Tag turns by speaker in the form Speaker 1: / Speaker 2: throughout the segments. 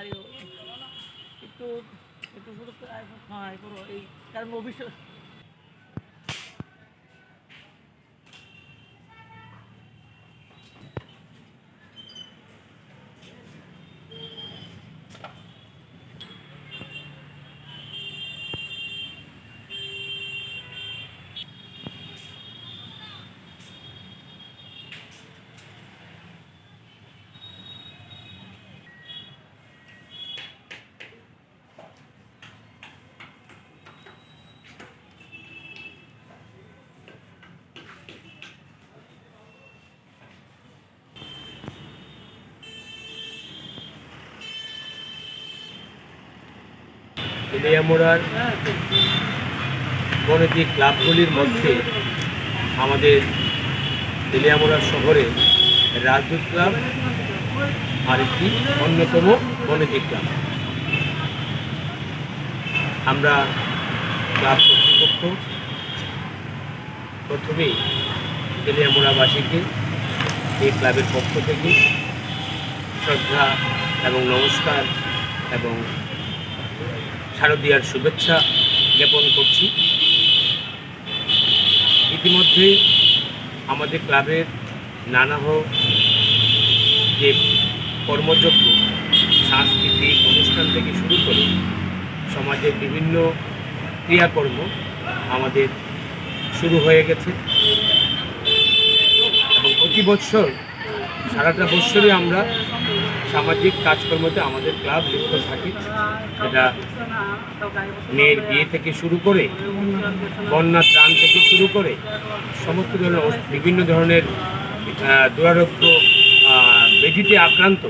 Speaker 1: একটু একটু শুধু হ্যাঁ এই কারণ অফিসে
Speaker 2: তেলিয়ামোড়ার বনেদি ক্লাবগুলির মধ্যে আমাদের তেলিয়ামোড়া শহরে রাজদূত ক্লাব আরেকটি অন্যতম বনেদি ক্লাব। আমরা ক্লাব কর্তৃপক্ষ প্রথমেই তেলিয়ামোড়াবাসীকে এই ক্লাবের পক্ষ থেকে শ্রদ্ধা এবং নমস্কার এবং শারদীয়ার শুভেচ্ছা জ্ঞাপন করছি। ইতিমধ্যে আমাদের ক্লাবের নানাহ যে কর্মযজ্ঞ, সাংস্কৃতিক অনুষ্ঠান থেকে শুরু করে সমাজের বিভিন্ন ক্রিয়াকর্ম আমাদের শুরু হয়ে গেছে। এবং প্রতি বছর সারাটা বছরই আমরা সামাজিক কাজকর্মতে আমাদের ক্লাব লিপ্ত থাকি। সেটা মেয়ের বিয়ে থেকে শুরু করে বন্যা ত্রাণ থেকে শুরু করে সমস্ত ধরনের বিভিন্ন ধরনের দুরারোগ্য আহ, ব্যাধিতে আক্রান্ত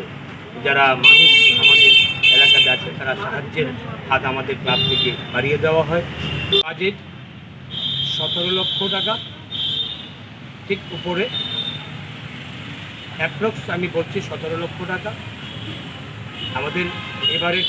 Speaker 2: যারা মানুষ আমাদের এলাকাতে আছে তারা সাহায্যের হাত আমাদের ক্লাব থেকে বাড়িয়ে দেওয়া হয়। বাজেট সতেরো লক্ষ টাকা ঠিক উপরে। অ্যাপ্রক্স আমি বলছি সতেরো লক্ষ টাকা। আমাদের এবারের